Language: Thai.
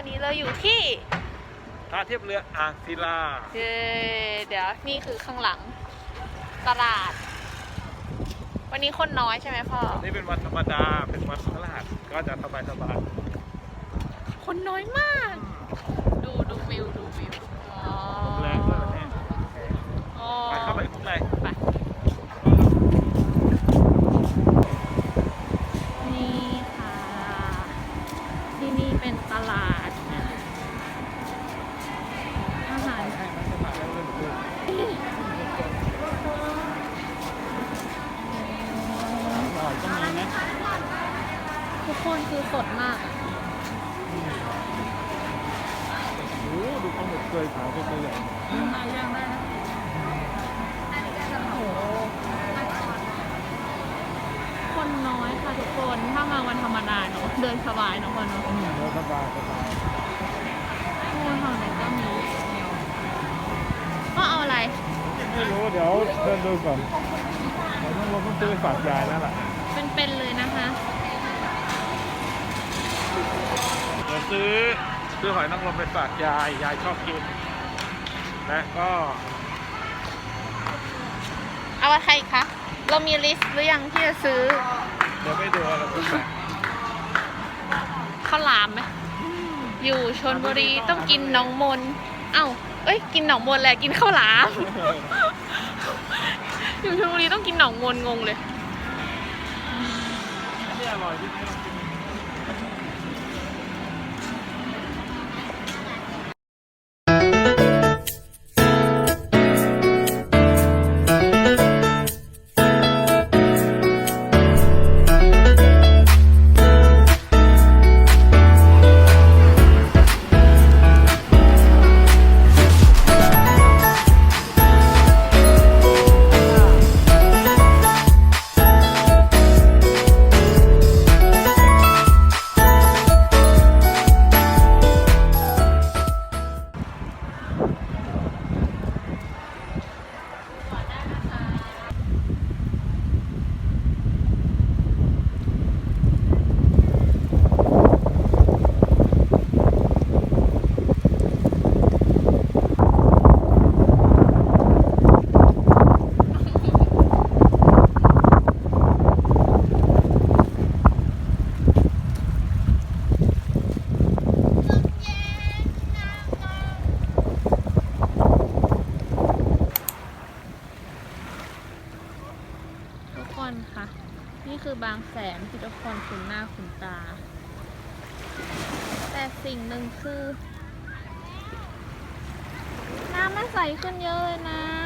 อนนี้เราอยู่ที่ท่าเทียบเรืออ่างศิลาเย้เดี๋ยวนี่คือข้างหลังตลาด วันนี้คนน้อยใช่ไหมพ่อ วันนี้เป็นวันธรรมดา เป็นวันพฤหัสก็จะสบายสบายคนน้อยมาก ดูดูวิวดูวิวอ๋อลมแรงด้วยวันนี้อ๋อไปเข้าไปข้างในไปนี่ค่ะ ที่นี่เป็นตลาด คนคือสดมากอะโอ้ดูปลาหมึกเคยขาวเป็นตัวใหญ่น่าย่างได้นะคนน้อยค่ะทุกคน ถ้ามาวันธรรมดาเนาะเดินสบายเนาะพ่อเนาะอืมเดี๋ยวสบายสบายโอ้ทางไหนก็มีก็เอาอะไร ไม่รู้เดี๋ยวเดินดูก่อนเดี๋ยวต้องลงต้องซื้อไปฝากยายแล้วล่ะเป็นๆเลยนะคะ เดี๋ยว ซื้อซื้อหอยนางรมไปฝากยาย ยายชอบกิน และก็ เอาอะไรอีกคะ เรามีลิสต์หรือยังที่จะซื้อเดี๋ยวไม่ดูอะไรพวกแบบข้าวหลามไหมอยู่ชนบุรีต้องกินหนองมน เอ้า เอ้ย กินหนองมนแหละกินข้าวหลาม อยู่ชนบุรีต้องกินหนองมนงงเลยอันนี้อร่อยที่นี่ลองกิน คนค่ะ นี่คือบางแสนที่ทุกคนคุ้นหน้าคุ้นตา แต่สิ่งหนึ่งคือ น้ำมันใสขึ้นเยอะเลยนะ